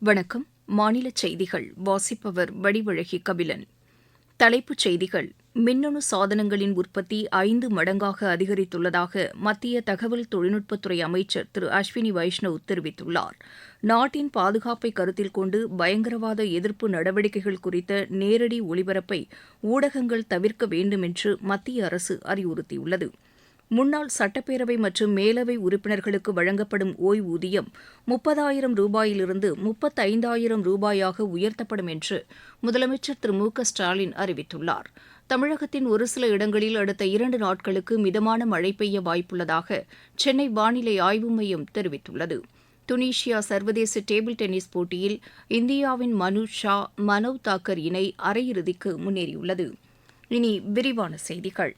வணக்கம். மாநில செய்திகள். வாசிப்பவர் வடிவழகி கபிலன். தலைப்புச் செய்திகள். மின்னணு சாதனங்களின் உற்பத்தி ஐந்து மடங்காக அதிகரித்துள்ளதாக மத்திய தகவல் தொழில்நுட்பத்துறை அமைச்சர் திரு அஸ்வினி வைஷ்ணவ் தெரிவித்துள்ளார். நாட்டின் பாதுகாப்பை கருத்தில் கொண்டு பயங்கரவாத எதிர்ப்பு நடவடிக்கைகள் குறித்த நேரடி ஒளிபரப்பை ஊடகங்கள் தவிர்க்க வேண்டும் என்று மத்திய அரசு அறிவுறுத்தியுள்ளது. முன்னாள் சட்டப்பேரவை மற்றும் மேலவை உறுப்பினர்களுக்கு வழங்கப்படும் ஓய்வூதியம் முப்பதாயிரம் ரூபாயிலிருந்து முப்பத்தைந்தாயிரம் ரூபாயாக உயர்த்தப்படும் என்று முதலமைச்சர் திரு மு க ஸ்டாலின் அறிவித்துள்ளார். தமிழகத்தின் ஒரு சில இடங்களில் அடுத்த இரண்டு நாட்களுக்கு மிதமான மழை பெய்ய வாய்ப்புள்ளதாக சென்னை வானிலை ஆய்வு மையம் தெரிவித்துள்ளது. துனிஷியா சர்வதேச டேபிள் டென்னிஸ் போட்டியில் இந்தியாவின் மனு ஷா மனவ் தாக்கர் இணை அரையிறுதிக்கு முன்னேறியுள்ளது. இனி விரிவான செய்திகள்.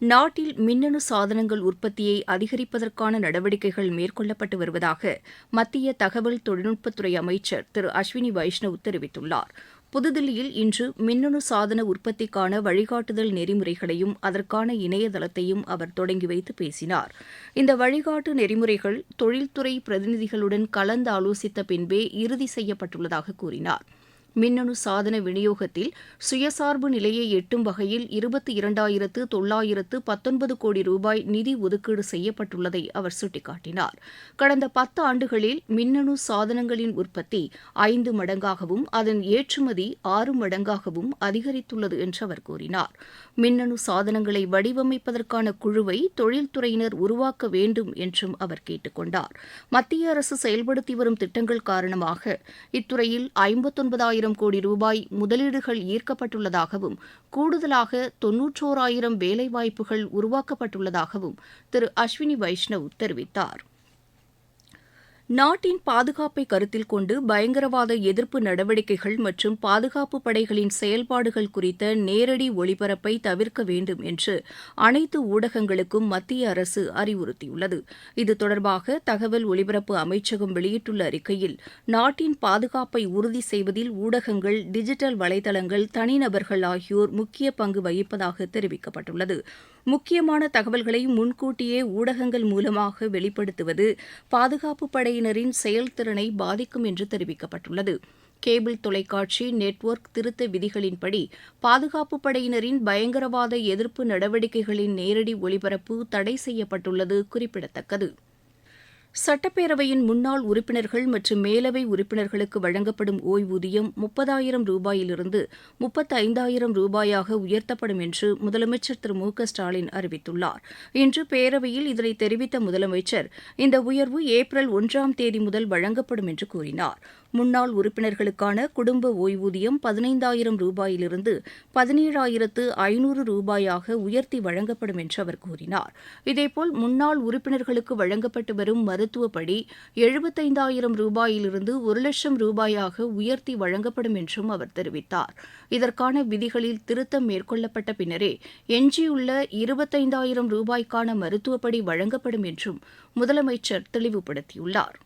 நாட்டில் மின்னணு சாதனங்கள் உற்பத்தியை அதிகரிப்பதற்கான நடவடிக்கைகள் மேற்கொள்ளப்பட்டு வருவதாக மத்திய தகவல் தொழில்நுட்பத்துறை அமைச்சர் திரு அஸ்வினி வைஷ்ணவ் தெரிவித்துள்ளார். புதுதில்லியில் இன்று மின்னணு சாதன உற்பத்திக்கான வழிகாட்டுதல் நெறிமுறைகளையும் அதற்கான இணையதளத்தையும் அவர் தொடங்கி வைத்து பேசினார். இந்த வழிகாட்டு நெறிமுறைகள் தொழில்துறை பிரதிநிதிகளுடன் கலந்து ஆலோசித்த பின்பே இறுதி செய்யப்பட்டுள்ளதாக கூறினார். மின்னணு சாதன விநியோகத்தில் சுயசார்பு நிலையை எட்டும் வகையில் இருபத்தி இரண்டாயிரத்து தொள்ளாயிரத்து பத்தொன்பது கோடி ரூபாய் நிதி ஒதுக்கீடு செய்யப்பட்டுள்ளதை அவர் சுட்டிக்காட்டினார். கடந்த பத்து ஆண்டுகளில் மின்னணு சாதனங்களின் உற்பத்தி ஐந்து மடங்காகவும் அதன் ஏற்றுமதி ஆறு மடங்காகவும் அதிகரித்துள்ளது என்று அவர் கூறினார். மின்னணு சாதனங்களை வடிவமைப்பதற்கான குழுவை தொழில்துறையினர் உருவாக்க வேண்டும் என்றும் அவர் கேட்டுக் கொண்டார் மத்திய அரசு செயல்படுத்தி வரும் திட்டங்கள் காரணமாக இத்துறையில் ஐம்பத்தொன்பதாயிரம் ஆயிரம் கோடி ரூபாய் முதலீடுகள் ஈர்க்கப்பட்டுள்ளதாகவும் கூடுதலாக தொன்னூற்றோராயிரம் வேலைவாய்ப்புகள் உருவாக்கப்பட்டுள்ளதாகவும் திரு அஸ்வினி வைஷ்ணவ் தெரிவித்தார். நாட்டின் பாதுகாப்பை கருத்தில் கொண்டு பயங்கரவாத எதிர்ப்பு நடவடிக்கைகள் மற்றும் பாதுகாப்பு படைகளின் செயல்பாடுகள் குறித்த நேரடி ஒளிபரப்பை தவிர்க்க வேண்டும் என்று அனைத்து ஊடகங்களுக்கும் மத்திய அரசு அறிவுறுத்தியுள்ளது. இது தொடர்பாக தகவல் ஒலிபரப்பு அமைச்சகம் வெளியிட்டுள்ள அறிக்கையில் நாட்டின் பாதுகாப்பை உறுதி செய்வதில் ஊடகங்கள் டிஜிட்டல் வலைதளங்கள் தனிநபர்கள் ஆகியோர் முக்கிய பங்கு வகிப்பதாக தெரிவிக்கப்பட்டுள்ளது. முக்கியமான தகவல்களை முன்கூட்டியே ஊடகங்கள் மூலமாக வெளிப்படுத்துவது பாதுகாப்பு படையினரின் செயல்திறனை பாதிக்கும் என்று தெரிவிக்கப்பட்டுள்ளது. கேபிள் தொலைக்காட்சி நெட்வொர்க் திருத்த விதிகளின்படி பாதுகாப்பு படையினரின் பயங்கரவாத எதிர்ப்பு நடவடிக்கைகளின் நேரடி ஒளிபரப்பு தடை செய்யப்பட்டுள்ளது குறிப்பிடத்தக்கது. சட்டப்பேரவையின் முன்னாள் உறுப்பினர்கள் மற்றும் மேலவை உறுப்பினர்களுக்கு வழங்கப்படும் ஓய்வூதியம் முப்பதாயிரம் ரூபாயிலிருந்து முப்பத்தைந்தாயிரம் ரூபாயாக உயர்த்தப்படும் என்று முதலமைச்சர் திரு மு க ஸ்டாலின் அறிவித்துள்ளார். இன்று பேரவையில் இதனை தெரிவித்த முதலமைச்சர் இந்த உயர்வு ஏப்ரல் ஒன்றாம் தேதி முதல் வழங்கப்படும் என்று கூறினார். முன்னாள் உறுப்பினர்களுக்கான குடும்ப ஓய்வூதியம் பதினைந்தாயிரம் ரூபாயிலிருந்து பதினேழாயிரத்து ஐநூறு ரூபாயாக உயர்த்தி வழங்கப்படும் என்று அவர் கூறினார். இதேபோல் முன்னாள் உறுப்பினர்களுக்கு வழங்கப்பட்டு வரும் மருத்துவப்படி எழுபத்தைந்தாயிரம் ரூபாயிலிருந்து ஒரு லட்சம் ரூபாயாக உயர்த்தி வழங்கப்படும் என்றும் அவர் தெரிவித்தார். இதற்கான விதிகளில் திருத்தம் மேற்கொள்ளப்பட்ட பின்னரே எஞ்சியுள்ள இருபத்தைந்தாயிரம் ரூபாய்க்கான மருத்துவப்படி வழங்கப்படும் என்றும் முதலமைச்சர் தெளிவுபடுத்தியுள்ளார்.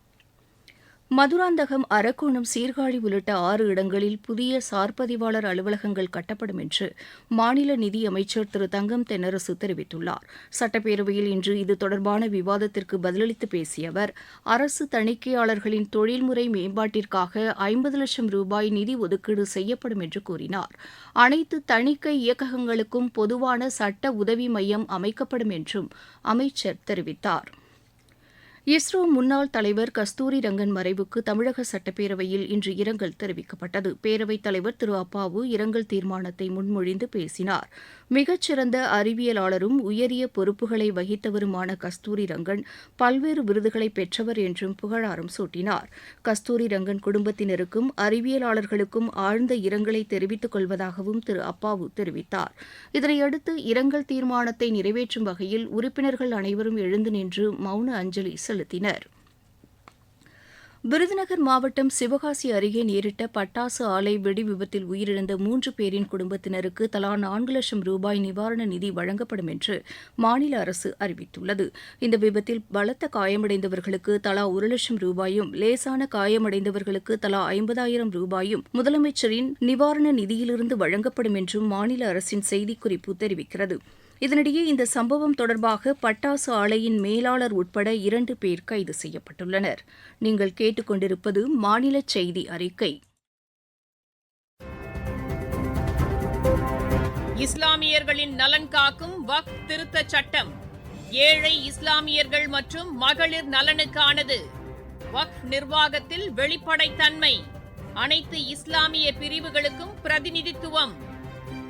மதுராந்தகம் அரக்கோணம் சீர்காழி உள்ளிட்ட ஆறு இடங்களில் புதிய சார்பதிவாளர் அலுவலகங்கள் கட்டப்படும் என்று மாநில நிதி அமைச்சர் திரு தங்கம் தென்னரசு தெரிவித்துள்ளார். சட்டப்பேரவையில் இன்று இது தொடர்பான விவாதத்திற்கு பதிலளித்து பேசிய அவர் அரசு தணிக்கையாளர்களின் தொழில்முறை மேம்பாட்டிற்காக ஐம்பது லட்சம் ரூபாய் நிதி ஒதுக்கீடு செய்யப்படும் என்று கூறினார். அனைத்து தணிக்கை இயக்ககங்களுக்கும் பொதுவான சட்ட உதவி மையம் அமைக்கப்படும் என்றும் அமைச்சர் தெரிவித்தார். இஸ்ரோ முன்னாள் தலைவர் கஸ்தூரி ரங்கன் மறைவுக்கு தமிழக சட்டப்பேரவையில் இன்று இரங்கல் தெரிவிக்கப்பட்டது. பேரவைத் தலைவர் திரு அப்பாவு இரங்கல் தீர்மானத்தை முன்மொழிந்து பேசினார். மிகச்சிறந்த அறிவியலாளரும் உயரிய பொறுப்புகளை வகித்தவருமான கஸ்தூரி ரங்கன் பல்வேறு விருதுகளை பெற்றவர் என்றும் புகழாரம் சூட்டினார். கஸ்தூரி ரங்கன் குடும்பத்தினருக்கும் அறிவியலாளர்களுக்கும் ஆழ்ந்த இரங்கலை தெரிவித்துக் கொள்வதாகவும் திரு அப்பாவு தெரிவித்தார். இதனையடுத்து இரங்கல் தீர்மானத்தை நிறைவேற்றும் வகையில் உறுப்பினர்கள் அனைவரும் எழுந்து நின்று மௌன அஞ்சலி செலுத்தினர். விருதுநகர் மாவட்டம் சிவகாசி அருகே நேரிட்ட பட்டாசு ஆலை வெடி விபத்தில் உயிரிழந்த மூன்று பேரின் குடும்பத்தினருக்கு தலா நான்கு லட்சம் ரூபாய் நிவாரண நிதி வழங்கப்படும் என்று மாநில அரசு அறிவித்துள்ளது. இந்த விபத்தில் பலத்த காயமடைந்தவர்களுக்கு தலா ஒரு லட்சம் ரூபாயும் லேசான காயமடைந்தவர்களுக்கு தலா ஐம்பதாயிரம் ரூபாயும் முதலமைச்சரின் நிவாரண நிதியிலிருந்து வழங்கப்படும் என்றும் மாநில அரசின் செய்திக்குறிப்பு தெரிவிக்கிறது. இதனிடையே இந்த சம்பவம் தொடர்பாக பட்டாசு ஆலையின் மேலாளர் உட்பட இரண்டு பேர் கைது செய்யப்பட்டுள்ளனர். நீங்கள் கேட்டுக்கொண்டிருப்பது மாநில செய்தி அறிக்கை. இஸ்லாமியர்களின் நலன் காக்கும் வக் திருத்தச் சட்டம். ஏழை இஸ்லாமியர்கள் மற்றும் மகளிர் நலனுக்கானது. வக் நிர்வாகத்தில் வெளிப்படைத்தன்மை. அனைத்து இஸ்லாமிய பிரிவுகளுக்கும் பிரதிநிதித்துவம்.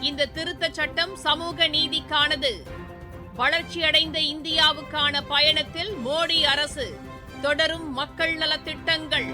இந்த திருத்த சட்டம் சமூக நீதிக்கானது. வளர்ச்சியடைந்த இந்தியாவுக்கான பயணத்தில் மோடி அரசு தொடரும் மக்கள் நலத்திட்டங்கள்.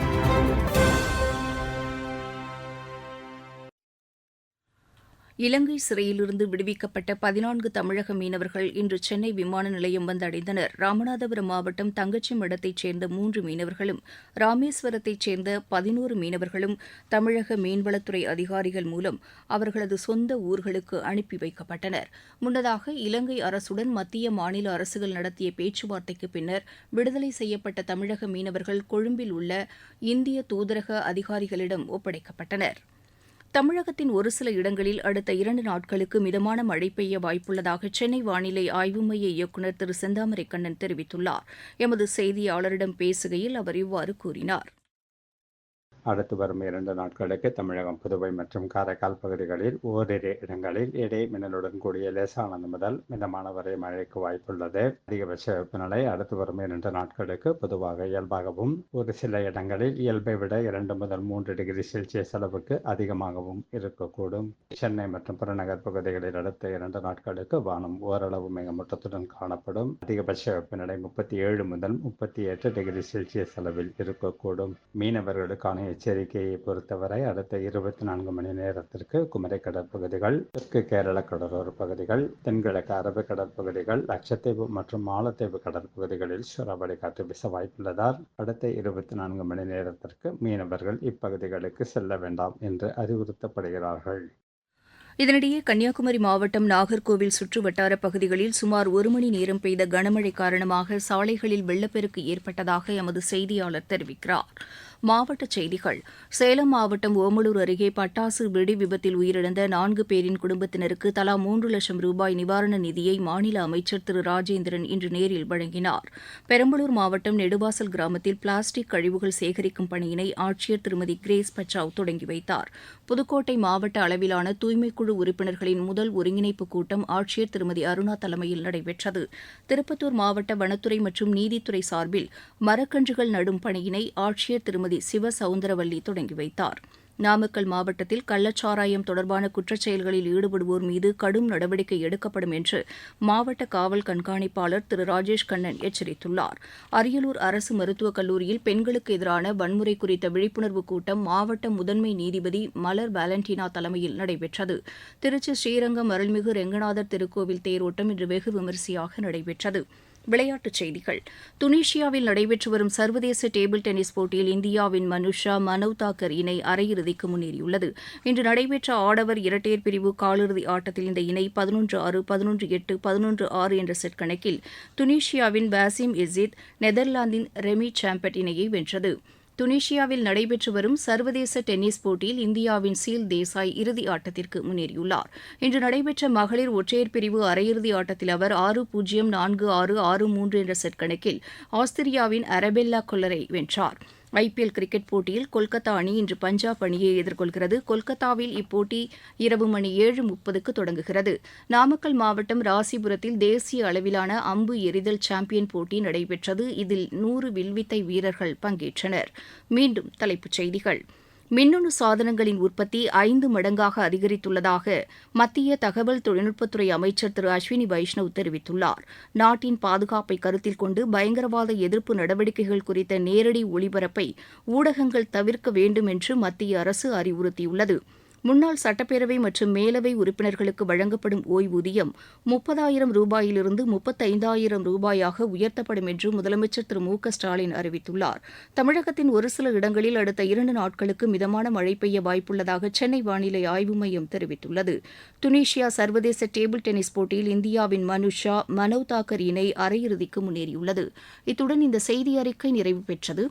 இலங்கை சிறையிலிருந்து விடுவிக்கப்பட்ட பதினான்கு தமிழக மீனவர்கள் இன்று சென்னை விமான நிலையம் வந்தடைந்தனர் ராமநாதபுரம் மாவட்டம் தங்கச்சிமடத்தைச் சேர்ந்த மூன்று மீனவர்களும் ராமேஸ்வரத்தைச் சேர்ந்த பதினோரு மீனவர்களும் தமிழக மீன்வளத்துறை அதிகாரிகள் மூலம் அவர்களது சொந்த ஊர்களுக்கு அனுப்பி வைக்கப்பட்டனர். முன்னதாக இலங்கை அரசுடன் மத்திய மாநில அரசுகள் நடத்திய பேச்சுவார்த்தைக்கு பின்னர் விடுதலை செய்யப்பட்ட தமிழக மீனவர்கள் கொழும்பில் உள்ள இந்திய தூதரக அதிகாரிகளிடம் ஒப்படைக்கப்பட்டனர். தமிழகத்தின் ஒரு சில இடங்களில் அடுத்த இரண்டு நாட்களுக்கு மிதமான மழை பெய்ய வாய்ப்புள்ளதாக சென்னை வானிலை ஆய்வு மைய இயக்குநர் திரு செந்தாமரை கண்ணன் தெரிவித்துள்ளார். எமது செய்தியாளரிடம் பேசுகையில் அவர் இவ்வாறு கூறினார். அடுத்து வரும் இரண்டு நாட்களுக்கு தமிழகம் புதுவை மற்றும் காரைக்கால் பகுதிகளில் ஓரிரு இடங்களில் இடை மின்னலுடன் கூடிய லேசானது முதல் மிதமான வரை மழைக்கு வாய்ப்புள்ளது. அதிகபட்ச வெப்பநிலை அடுத்து வரும் இரண்டு நாட்களுக்கு பொதுவாக இயல்பாகவும் ஒரு சில இடங்களில் இயல்பை விட இரண்டு முதல் மூன்று டிகிரி செல்சியஸ் அளவுக்கு அதிகமாகவும் இருக்கக்கூடும். சென்னை மற்றும் புறநகர் பகுதிகளில் அடுத்த இரண்டு நாட்களுக்கு வானம் ஓரளவு மேகமூட்டத்துடன் காணப்படும். அதிகபட்ச வெப்பநிலை முப்பத்தி ஏழு முதல் முப்பத்தி எட்டு டிகிரி செல்சியஸ் அளவில் இருக்கக்கூடும். மீனவர்களுக்கான எச்சரிக்கையை பொறுத்தவரை அடுத்த இருபத்தி நான்கு மணி நேரத்திற்கு குமரி கடற்பகுதிகள் தெற்கு கேரள கடலோர பகுதிகள் தென்கிழக்கு அரபு கடற்பகுதிகள் லட்சத்தீவு மற்றும் மாலத்தீவு கடற்பகுதிகளில் சுறாவளி காற்று வீச வாய்ப்புள்ளதால் அடுத்த இருபத்தி நான்கு மணி நேரத்திற்கு மீனவர்கள் இப்பகுதிகளுக்கு செல்ல வேண்டாம் என்று அறிவுறுத்தப்படுகிறார்கள். இதனிடையே கன்னியாகுமரி மாவட்டம் நாகர்கோவில் சுற்று வட்டார பகுதிகளில் சுமார் ஒரு மணி நேரம் பெய்த கனமழை காரணமாக சாலைகளில் வெள்ளப்பெருக்கு ஏற்பட்டதாக எமது செய்தியாளர் தெரிவிக்கிறார். மாவட்டச் செய்திகள். சேலம் மாவட்டம் ஓமலூர் அருகே பட்டாசு வெடி விபத்தில் உயிரிழந்த நான்கு பேரின் குடும்பத்தினருக்கு தலா மூன்று லட்சம் ரூபாய் நிவாரண நிதியை மாநில அமைச்சர் திரு ராஜேந்திரன் இன்று நேரில் வழங்கினார். பெரம்பலூர் மாவட்டம் நெடுவாசல் கிராமத்தில் பிளாஸ்டிக் கழிவுகள் சேகரிக்கும் பணியினை ஆட்சியர் திருமதி கிரேஸ் பச்சாவ் தொடங்கி வைத்தார். புதுக்கோட்டை மாவட்ட அளவிலான தூய்மைக்குழு உறுப்பினர்களின் முதல் ஒருங்கிணைப்பு கூட்டம் ஆட்சியர் திருமதி அருணா தலைமையில் நடைபெற்றது. திருப்பத்தூர் மாவட்ட வனத்துறை மற்றும் நீதித்துறை சார்பில் மரக்கன்றுகள் நடும் பணியினை ஆட்சியர் திருமதி சிவ சவுந்தரவல்லி தொடங்கி வைத்தார். நாமக்கல் மாவட்டத்தில் கள்ளச்சாராயம் தொடர்பான குற்றச்செயல்களில் ஈடுபடுவோர் மீது கடும் நடவடிக்கை எடுக்கப்படும் என்று மாவட்ட காவல் கண்காணிப்பாளர் திரு. ராஜேஷ் கண்ணன் எச்சரித்துள்ளார். அரியலூர் அரசு மருத்துவக் கல்லூரியில் பெண்களுக்கு எதிரான வன்முறை குறித்த விழிப்புணர்வு கூட்டம் மாவட்ட முதன்மை நீதிபதி மலர் வேலண்டினா தலைமையில் நடைபெற்றது. திருச்சி ஸ்ரீரங்கம் அருள்மிகு ரெங்கநாதர் திருக்கோவில் தேரோட்டம் இன்று வெகு விமரிசையாக நடைபெற்றது. விளையாட்டுச் செய்திகள். துனிஷியாவில் நடைபெற்று வரும் சர்வதேச டேபிள் டென்னிஸ் போட்டியில் இந்தியாவின் மனுஷா மனவ் தாக்கர் இணை அரையிறுதிக்கு முன்னேறியுள்ளது. இன்று நடைபெற்ற ஆடவர் இரட்டையர் பிரிவு காலிறுதி ஆட்டத்தில் இந்த இணை பதினொன்று ஆறு பதினொன்று எட்டு பதினொன்று ஆறு என்ற செட் கணக்கில் துனிஷியாவின் பாசிம் இசித் நெதர்லாந்தின் ரெமி சாம்பட் இணையை வென்றது. துனிஷியாவில் நடைபெற்று வரும் சர்வதேச டென்னிஸ் போட்டியில் இந்தியாவின் சீல் தேசாய் இறுதி ஆட்டத்திற்கு முன்னேறியுள்ளார். இன்று நடைபெற்ற மகளிர் ஒற்றையர் பிரிவு அரையிறுதி ஆட்டத்தில் அவர் ஆறு பூஜ்ஜியம் நான்கு ஆறு ஆறு மூன்று என்ற செட் கணக்கில் ஆஸ்திரியாவின் அரபெல்லா கொல்லரை வென்றார். ஐபிஎல் கிரிக்கெட் போட்டியில் கொல்கத்தா அணி இன்று பஞ்சாப் அணியை எதிர்கொள்கிறது. கொல்கத்தாவில் இப்போட்டி இரவு மணி ஏழு முப்பதுக்கு தொடங்குகிறது. நாமக்கல் மாவட்டம் ராசிபுரத்தில் தேசிய அளவிலான அம்பு எறிதல் சாம்பியன் போட்டி நடைபெற்றது. இதில் நூறு வில்வித்தை வீரர்கள் பங்கேற்றனர். மீண்டும் தலைப்புச் செய்திகள். மின்னணு சாதனங்களின் உற்பத்தி ஐந்து மடங்காக அதிகரித்துள்ளதாக மத்திய தகவல் தொழில்நுட்பத்துறை அமைச்சர் திரு அஸ்வினி வைஷ்ணவ் தெரிவித்துள்ளார். நாட்டின் பாதுகாப்பை கருத்தில் கொண்டு பயங்கரவாத எதிர்ப்பு நடவடிக்கைகள் குறித்த நேரடி ஒளிபரப்பை ஊடகங்கள் தவிர்க்க வேண்டும் என்று மத்திய அரசு அறிவுறுத்தியுள்ளது. முன்னாள் சட்டப்பேரவை மற்றும் மேலவை உறுப்பினர்களுக்கு வழங்கப்படும் ஓய்வூதியம் முப்பதாயிரம் ரூபாயிலிருந்து முப்பத்தைந்தாயிரம் ரூபாயாக உயர்த்தப்படும் என்று முதலமைச்சர் திரு மு க ஸ்டாலின் அறிவித்துள்ளார். தமிழகத்தின் ஒரு சில இடங்களில் அடுத்த இரண்டு நாட்களுக்கு மிதமான மழை பெய்ய வாய்ப்புள்ளதாக சென்னை வானிலை ஆய்வு மையம் தெரிவித்துள்ளது. துனிஷியா சர்வதேச டேபிள் டென்னிஸ் போட்டியில் இந்தியாவின் மனுஷா மனவ் தாக்கர் இணை அரையிறுதிக்கு முன்னேறியுள்ளது. இத்துடன் இந்த செய்தி அறிக்கை நிறைவு பெற்றது.